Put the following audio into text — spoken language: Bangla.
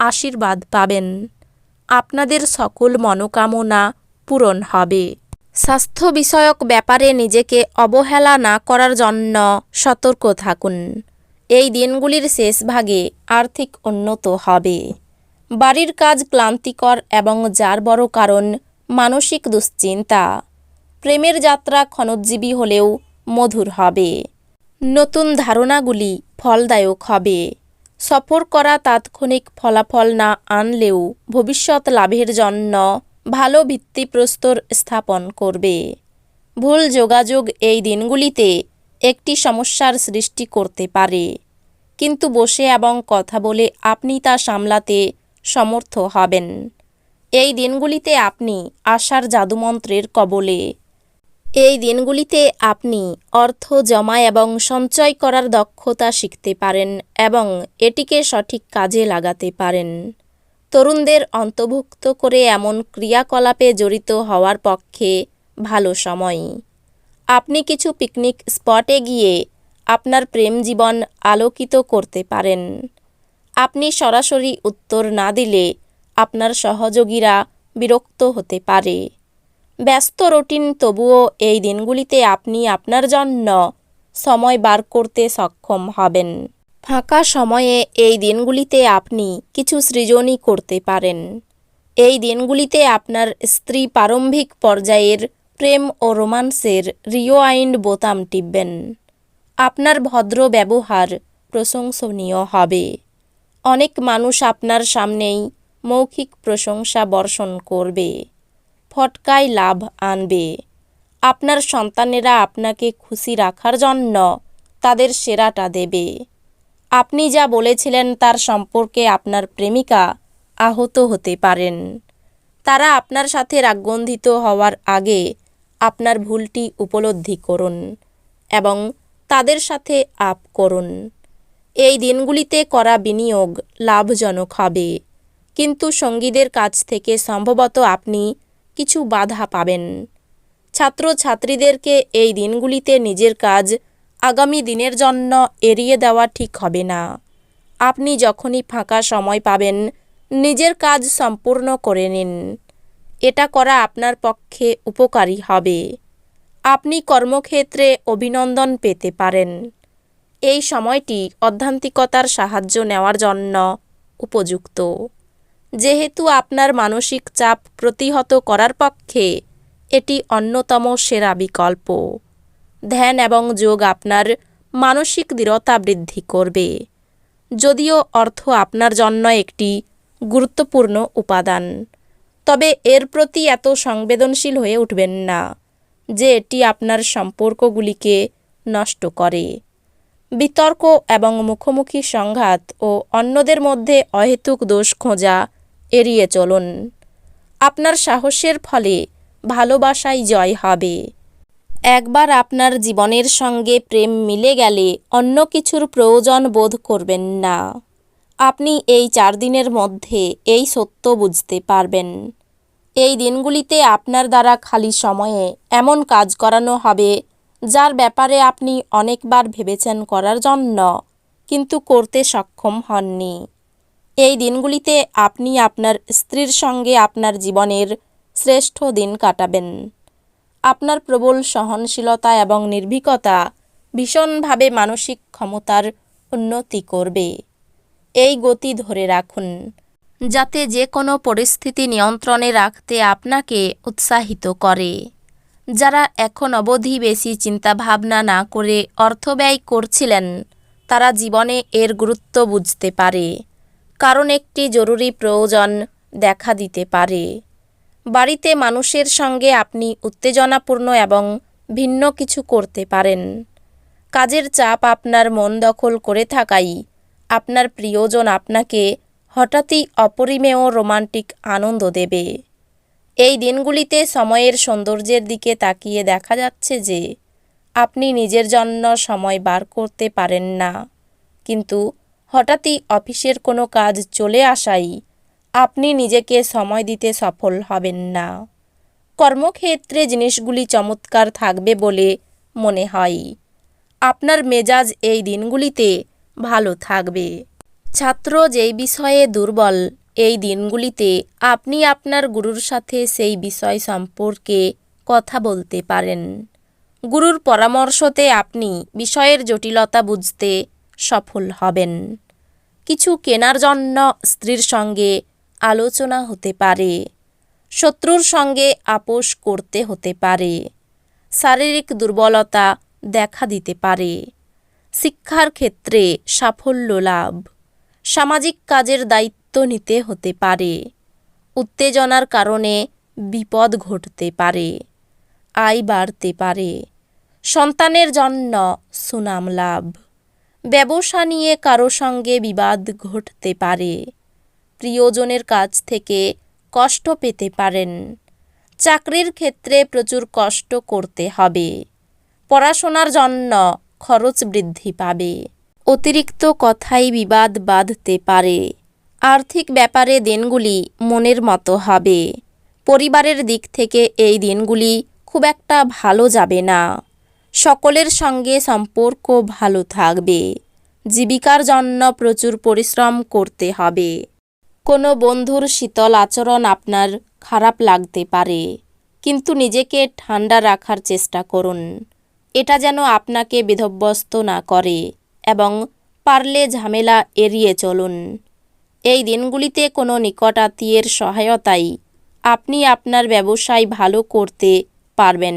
আশীর্বাদ পাবেন। আপনাদের সকল মনোকামনা পূরণ হবে। স্বাস্থ্য বিষয়ক ব্যাপারে নিজেকে অবহেলা না করার জন্য সতর্ক থাকুন। এই দিনগুলির শেষ ভাগে আর্থিক উন্নত হবে। বাড়ির কাজ ক্লান্তিকর এবং যার বড় কারণ মানসিক দুশ্চিন্তা। প্রেমের যাত্রা ক্ষণোজ্জীবী হলেও মধুর হবে। নতুন ধারণাগুলি ফলদায়ক হবে। সফর করা তাৎক্ষণিক ফলাফল না আনলেও ভবিষ্যৎ লাভের জন্য ভালো ভিত্তিপ্রস্তর স্থাপন করবে। ভুল যোগাযোগ এই দিনগুলিতে একটি সমস্যার সৃষ্টি করতে পারে। কিন্তু বসে এবং কথা বলে আপনি তা সামলাতে সমর্থ হবেন। এই দিনগুলিতে আপনি আশার জাদুমন্ত্রের কবলে এই দিনগুলিতে আপনি অর্থ জমা এবং সঞ্চয় করার দক্ষতা শিখতে পারেন এবং এটিকে সঠিক কাজে লাগাতে পারেন। তরুণদের অন্তর্ভুক্ত করে এমন ক্রিয়াকলাপে জড়িত হওয়ার পক্ষে ভালো সময়। আপনি কিছু পিকনিক স্পটে গিয়ে আপনার প্রেম জীবন আলোকিত করতে পারেন। আপনি সরাসরি উত্তর না দিলে আপনার সহযোগীরা বিরক্ত হতে পারে। ব্যস্ত রুটিন, তবুও এই দিনগুলিতে আপনি আপনার জন্য সময় বার করতে সক্ষম হবেন। ফাঁকা সময়ে এই দিনগুলিতে আপনি কিছু সৃজনই করতে পারেন। এই দিনগুলিতে আপনার স্ত্রী প্রারম্ভিক পর্যায়ের প্রেম ও রোমান্সের রিওয়াইন্ড বোতাম টিপবেন। আপনার ভদ্র ব্যবহার প্রশংসনীয় হবে। অনেক মানুষ আপনার সামনেই মৌখিক প্রশংসা বর্ষণ করবে। ফটকায় লাভ আনবে। আপনার সন্তানেরা আপনাকে খুশি রাখার জন্য তাদের সেরাটা দেবে। আপনি যা বলেছিলেন তার সম্পর্কে আপনার প্রেমিকা আহত হতে পারেন। তারা আপনার সাথে রাগগন্ধিত হওয়ার আগে আপনার ভুলটি উপলব্ধি করুন এবং তাদের সাথে আপ করুন। এই দিনগুলিতে করা বিনিয়োগ লাভজনক হবে। কিন্তু সঙ্গীদের কাছ থেকে সম্ভবত আপনি কিছু বাধা পাবেন। ছাত্র ছাত্রীদেরকে এই দিনগুলিতে নিজের কাজ আগামী দিনের জন্য এড়িয়ে দেওয়া ঠিক হবে না। আপনি যখনই ফাঁকা সময় পাবেন, নিজের কাজ সম্পূর্ণ করে নিন। এটা করা আপনার পক্ষে উপকারী হবে। আপনি কর্মক্ষেত্রে অভিনন্দন পেতে পারেন। এই সময়টি অধ্যান্তিকতার সাহায্য নেওয়ার জন্য উপযুক্ত। যেহেতু আপনার মানসিক চাপ প্রতিহত করার পক্ষে এটি অন্যতম সেরা বিকল্প। ধ্যান এবং যোগ আপনার মানসিক দৃঢ়তা বৃদ্ধি করবে। যদিও অর্থ আপনার জন্য একটি গুরুত্বপূর্ণ উপাদান, তবে এর প্রতি এত সংবেদনশীল হয়ে উঠবেন না যে এটি আপনার সম্পর্কগুলিকে নষ্ট করে। বিতর্ক এবং মুখোমুখি সংঘাত ও অন্যদের মধ্যে অহেতুক দোষ খোঁজা এড়িয়ে চলুন। আপনার সাহসের ফলে ভালোবাসায় জয় হবে। একবার আপনার জীবনের সঙ্গে প্রেম মিলে গেলে অন্য কিছুর প্রয়োজন বোধ করবেন না। আপনি এই চার দিনের মধ্যে এই সত্য বুঝতে পারবেন। এই দিনগুলিতে আপনার দ্বারা খালি সময়ে এমন কাজ করানো হবে, যার ব্যাপারে আপনি অনেকবার ভেবেছেন করার জন্য, কিন্তু করতে সক্ষম হননি। এই দিনগুলিতে আপনি আপনার স্ত্রীর সঙ্গে আপনার জীবনের শ্রেষ্ঠ দিন কাটাবেন। আপনার প্রবল সহনশীলতা এবং নির্ভীকতা ভীষণভাবে মানসিক ক্ষমতার উন্নতি করবে। এই গতি ধরে রাখুন, যাতে যে কোনো পরিস্থিতি নিয়ন্ত্রণে রাখতে আপনাকে উৎসাহিত করে। যারা এখন অবধি বেশি চিন্তাভাবনা না করে অর্থ ব্যয় করছিলেন, তারা জীবনে এর গুরুত্ব বুঝতে পারে। কারণ একটি জরুরি প্রয়োজন দেখা দিতে পারে। বাড়িতে মানুষের সঙ্গে আপনি উত্তেজনাপূর্ণ এবং ভিন্ন কিছু করতে পারেন। কাজের চাপ আপনার মন দখল করে থাকাই আপনার প্রিয়জন আপনাকে হঠাৎই অপরিমেয় রোমান্টিক আনন্দ দেবে। এই দিনগুলিতে সময়ের সৌন্দর্যের দিকে তাকিয়ে দেখা যাচ্ছে যে, আপনি নিজের জন্য সময় বার করতে পারেন না। কিন্তু হঠাৎই অফিসের কোনো কাজ চলে আসাই আপনি নিজেকে সময় দিতে সফল হবেন না। কর্মক্ষেত্রে জিনিসগুলি চমৎকার থাকবে বলে মনে হয়। আপনার মেজাজ এই দিনগুলিতে ভালো থাকবে। ছাত্র যেই বিষয়ে দুর্বল, এই দিনগুলিতে আপনি আপনার গুরুর সাথে সেই বিষয় সম্পর্কে কথা বলতে পারেন। গুরুর পরামর্শতে আপনি বিষয়ের জটিলতা বুঝতে সফল হবেন। কিছু কেনার জন্য স্ত্রীর সঙ্গে আলোচনা হতে পারে। শত্রুর সঙ্গে আপোষ করতে হতে পারে। শারীরিক দুর্বলতা দেখা দিতে পারে। শিক্ষার ক্ষেত্রে সাফল্য লাভ। সামাজিক কাজের দায়িত্ব নিতে হতে পারে। উত্তেজনার কারণে বিপদ ঘটতে পারে। আয় বাড়তে পারে। সন্তানের জন্য সুনাম লাভ। ব্যবসা নিয়ে কারও সঙ্গে বিবাদ ঘটতে পারে। প্রিয়জনের কাছ থেকে কষ্ট পেতে পারেন। চাকরির ক্ষেত্রে প্রচুর কষ্ট করতে হবে। পড়াশোনার জন্য খরচ বৃদ্ধি পাবে। অতিরিক্ত কথাই বিবাদ বাঁধতে পারে। আর্থিক ব্যাপারে দিনগুলি মনের মতো হবে। পরিবারের দিক থেকে এই দিনগুলি খুব একটা ভালো যাবে না। সকলের সঙ্গে সম্পর্ক ভালো থাকবে। জীবিকার জন্য প্রচুর পরিশ্রম করতে হবে। কোনো বন্ধুর শীতল আচরণ আপনার খারাপ লাগতে পারে, কিন্তু নিজেকে ঠান্ডা রাখার চেষ্টা করুন। এটা যেন আপনাকে বিধব্যস্ত না করে এবং পারলে ঝামেলা এড়িয়ে চলুন। এই দিনগুলিতে কোনো নিকট আত্মীয়ের সহায়তায় আপনি আপনার ব্যবসায় ভালো করতে পারবেন।